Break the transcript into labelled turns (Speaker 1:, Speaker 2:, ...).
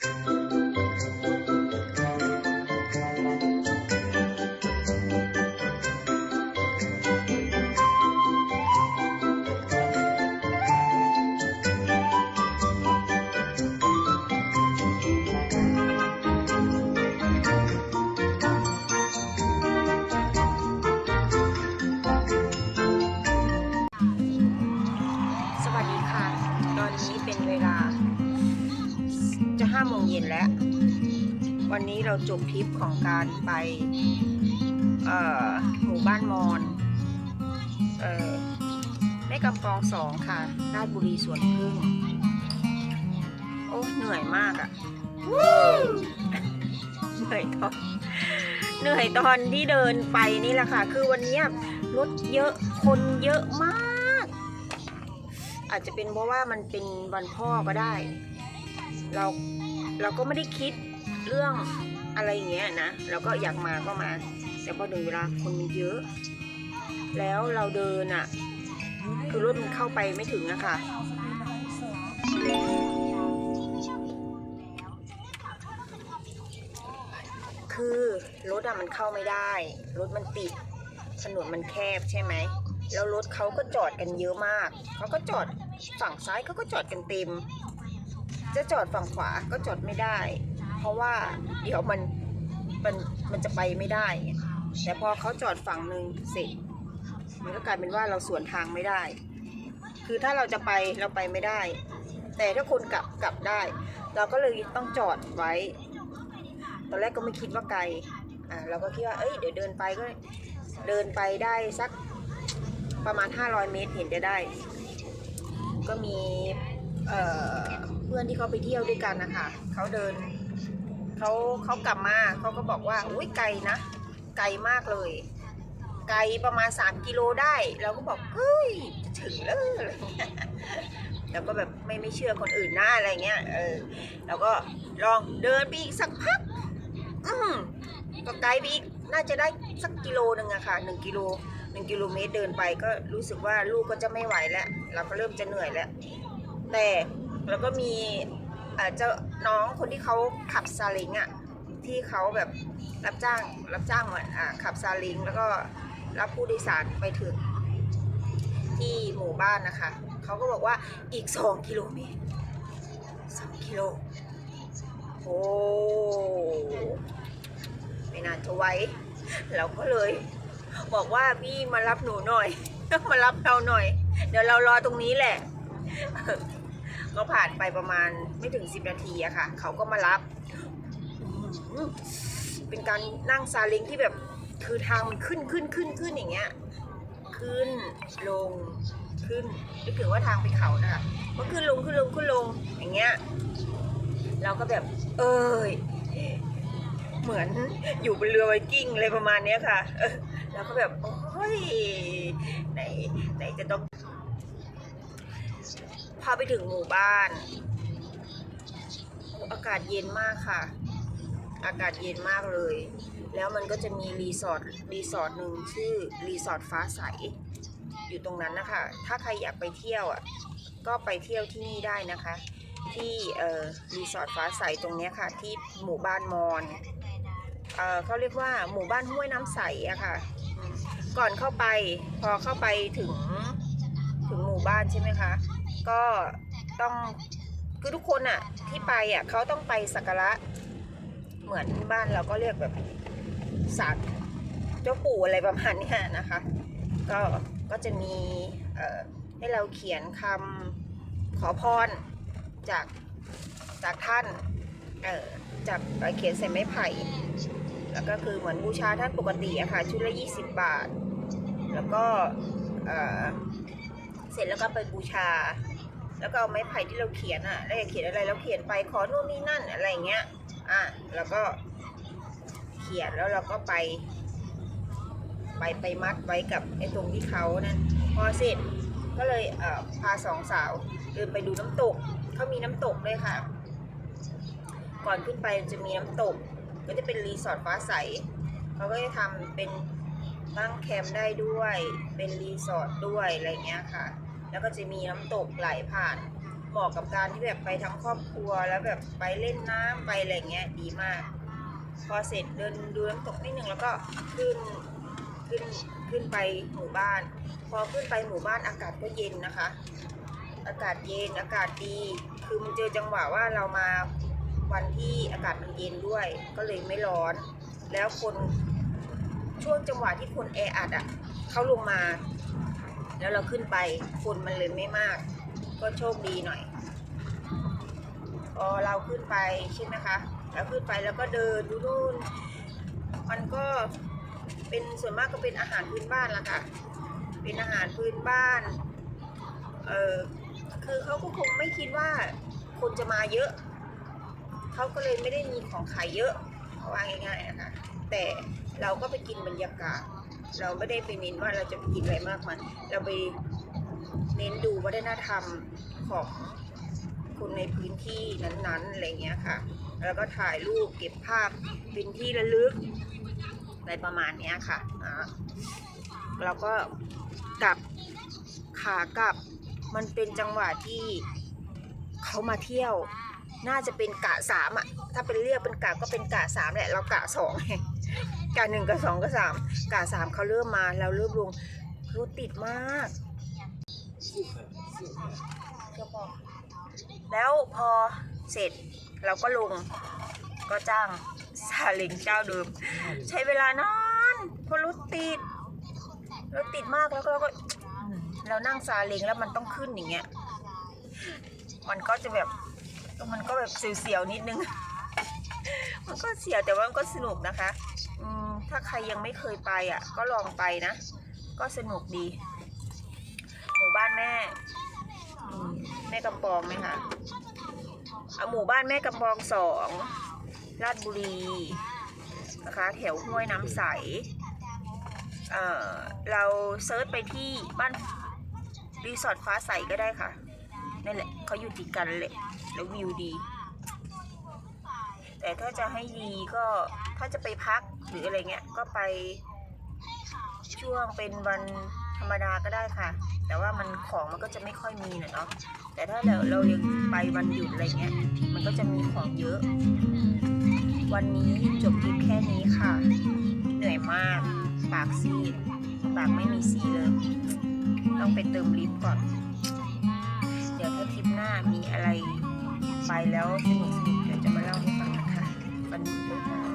Speaker 1: ส ห้าโมงเย็นแล้ว วันนี้เราจบทริปของการไปหมู่บ้านมอนออแม่กำปองสองค่ะราชบุรีสวนพึ่ง โอ้เหนื่อยมากอะ่ะเหนื่อยตอนเหนื่อยตอนที่เดินไปนี่แหละค่ะ คือวันนี้รถเยอะคนเยอะมาก อาจจะเป็นเพราะว่ามันเป็นวันพ่อก็ได้ เราเราก็ไม่ได้คิดเรื่องอะไรอย่างเงี้ยนะเราก็อยากมาก็มา แต่พอถึงเวลาคนมันเยอะ แล้วเราเดินอะ่ะ คือรถมันเข้าไปไม่ถึงอะค่ะคือรถอะมันเข้าไม่ได้ รถมันติดถนนมันแคบใช่ไหมแล้วรถเขาก็จอดกันเยอะมากเขาก็จอดฝั่งซ้ายเขาก็จอดกันเต็ม จะจอดฝั่งขวาก็จอดไม่ได้ เพราะว่าเดี๋ยวมันมันมันจะไปไม่ได้ แต่พอเขาจอดฝั่งหนึ่งเสร็จมันก็กลายเป็นว่าเราสวนทางไม่ได้ คือถ้าเราจะไปเราไปไม่ได้ แต่ถ้าคนกลับกลับได้ เราก็เลยต้องจอดไว้ ตอนแรกก็ไม่คิดว่าไกลอ่าเราก็คิดว่าเอ้ยเดี๋ยวเดินไปก็เดินไปได้สักประมาณ 500 เมตรเห็นจะได้ ก็มีเอ่อ เพื่อนที่เขาไปเที่ยวด้วยกันนะคะเขาเดินเขาเขากลับมาเขาก็บอกว่าอุ้ยไกลนะ ไกลมากเลย ไกลประมาณ 3 กิโลได้เราก็บอกเฮ้ยจะถึงแล้วอะไรเงี้ยเราก็แบบไม่ไม่เชื่อคนอื่นหน้าอะไรเงี้ยเออเราก็ลองเดินไปอีกสักพักอืมก็ไกลไปอีกน่าจะได้สักกิโลหนึ่งอะค่ะหนึ่งกิโลหนึ่งกิโลเมตรเดินไปก็รู้สึกว่าลูกก็จะไม่ไหวแล้ว เราก็เริ่มจะเหนื่อยแล้ว แต่ แล้วก็มีอาจจะน้องคนที่เขาขับซาเล้งอะที่เขาแบบรับจ้างรับจ้างเหมือนอ่าขับซาเล้งแล้วก็รับผู้โดยสารไปถึงที่หมู่บ้านนะคะเขาก็บอกว่าอีกสองกิโลเมตรสองกิโลโอ้ไม่น่าจะไหวเราก็เลย บอกว่าพี่มารับหนูหน่อยมารับเราหน่อย เดี๋ยวเรารอตรงนี้แหละ ก็ผ่านไปประมาณไม่ถึง10นาทีอะค่ะ เขาก็มารับ เป็นการนั่งซาเล้งที่แบบคือทางมันขึ้นขึ้นขึ้นขึ้นอย่างเงี้ย ขึ้นลงขึ้นนึกถึงว่าทางไปเขานะคะก็ขึ้นลงขึ้นลงขึ้นลงอย่างเงี้ย เราก็แบบ เอ้ยเหมือนอยู่บนเรือไวกิ้งอะไรประมาณเนี้ยค่ะเออเราก็แบบ โอ้ยไหนไหนจะต้อง พอไปถึงหมู่บ้าน อากาศเย็นมากค่ะ อากาศเย็นมากเลย แล้วมันก็จะมีรีสอร์ทรีสอร์ทหนึ่งชื่อรีสอร์ทฟ้าใส อยู่ตรงนั้นนะคะ ถ้าใครอยากไปเที่ยวอะ ก็ไปเที่ยวที่นี่ได้นะคะ ที่รีสอร์ทฟ้าใสตรงนี้ค่ะ ที่หมู่บ้านมอนเออเขาเรียกว่าหมู่บ้านห้วยน้ำใสอะค่ะ ก่อนเข้าไปพอเข้าไปถึง บ้านใช่ไหมคะ ก็ต้องคือทุกคนอะที่ไปอะเขาต้องไปสักการะเหมือนบ้านเราก็เรียกแบบสักเจ้าปู่อะไรประมาณนี้นะคะ ก็ก็จะมีให้เราเขียนคำขอพรจากจากท่านเอ่อจากเขียนใส่ไม้ไผ่ แล้วก็คือเหมือนบูชาท่านปกติอะค่ะ ชุดละ 20 บาท แล้วก็ เสร็จแล้วก็ไปบูชา แล้วก็เอาไม้ไผ่ที่เราเขียนอะแล้วเขียนอะไรเราเขียนไปขอโน่นนี่นั่นอะไรอย่างเงี้ย อะแล้วก็เขียนแล้วเราก็ไป ไปไปมัดไว้กับไอ้ตรงที่เขานั่นพอเสร็จก็เลยเอ่อพาสองสาวเดินไปดูน้ำตกเขามีน้ำตกด้วยค่ะ ก่อนขึ้นไปจะมีน้ำตก ก็จะเป็นรีสอร์ทฟ้าใสเขาก็จะทำเป็น ตั้งแคมป์ได้ด้วย เป็นรีสอร์ทด้วยอะไรเงี้ยค่ะ แล้วก็จะมีน้ำตกไหลผ่าน เหมาะกับการที่แบบไปทั้งครอบครัวแล้วแบบไปเล่นน้ำไปอะไรเงี้ยดีมาก พอเสร็จเดินดูน้ำตกนิดนึงแล้วก็ขึ้นขึ้นขึ้นไปหมู่บ้าน พอขึ้นไปหมู่บ้านอากาศก็เย็นนะคะ อากาศเย็นอากาศดี คือมันเจอจังหวะว่าเรามาวันที่อากาศมันเย็นด้วย ก็เลยไม่ร้อน แล้วคน ช่วงจังหวะที่คนแออัดอะเขาลงมา แล้วเราขึ้นไปคนมันเลยไม่มาก ก็โชคดีหน่อยพอเราขึ้นไปใช่ไหมคะแล้วขึ้นไปแล้วก็เดินดูนู่นมันก็เป็นส่วนมากก็เป็นอาหารพื้นบ้านละค่ะ เป็นอาหารพื้นบ้าน เออคือเขาก็คงไม่คิดว่าคนจะมาเยอะ เขาก็เลยไม่ได้มีของขายเยอะเอาว่าง่ายๆนะคะ แต่ เราก็ไปกินบรรยากาศ เราไม่ได้ไปเน้นว่าเราจะไปกินอะไรมากมายเราไปเน้นดูวัฒนธรรมของคนในพื้นที่นั้นๆอะไรเงี้ยค่ะ แล้วก็ถ่ายรูปเก็บภาพเป็นที่ระลึกอะไรประมาณเนี้ยค่ะอ่าแล้วก็กลับขากลับมันเป็นจังหวะที่เขามาเที่ยว น่าจะเป็นกะสามอะถ้าเป็นเรียกเป็นกะก็เป็นกะสามแหละ เรากะสองไง กะหนึ่งกะสองกะสามกะสามเขาเริ่มมาเราเริ่มลงรถติดมาก แล้วพอเสร็จเราก็ลงก็จ้างซาเล้งเจ้าเดิม ใช้เวลานานเพราะรถติดรถติดมากแล้วเราก็เรานั่งซาเล้งแล้วมันต้องขึ้นอย่างเงี้ยมันก็จะแบบมันก็แบบเสียวๆนิดนึง มันก็เสียวแต่ว่ามันก็สนุกนะคะ อืม ถ้าใครยังไม่เคยไปอะ ก็ลองไปนะ ก็สนุกดี หมู่บ้านแม่ แม่กำปองไหมคะเอาหมู่บ้านแม่กำปองสองลาดบุรีนะคะ แถวห้วยน้ำใสเเราเซิร์ชไปที่บ้านรีสอร์ทฟ้าใสก็ได้ค่ะนั่นแหละเขาอยู่ติดกันแหละแล้ววิวดี แต่ถ้าจะให้ดีก็ถ้าจะไปพักหรืออะไรเงี้ยก็ไปช่วงเป็นวันธรรมดาก็ได้ค่ะ แต่ว่ามันของมันก็จะไม่ค่อยมีนะเนาะแต่ถ้าเราเรายังไปวันหยุดอะไรเงี้ยมันก็จะมีของเยอะ วันนี้จบคลิปแค่นี้ค่ะ เหนื่อยมาก ปากซีดปากไม่มีสีเลย ต้องไปเติมลิปก่อน เดี๋ยวถ้าทริปหน้ามีอะไรไปแล้วสนุกๆเดี๋ยวจะมาเล่าให้ฟัง Thank you.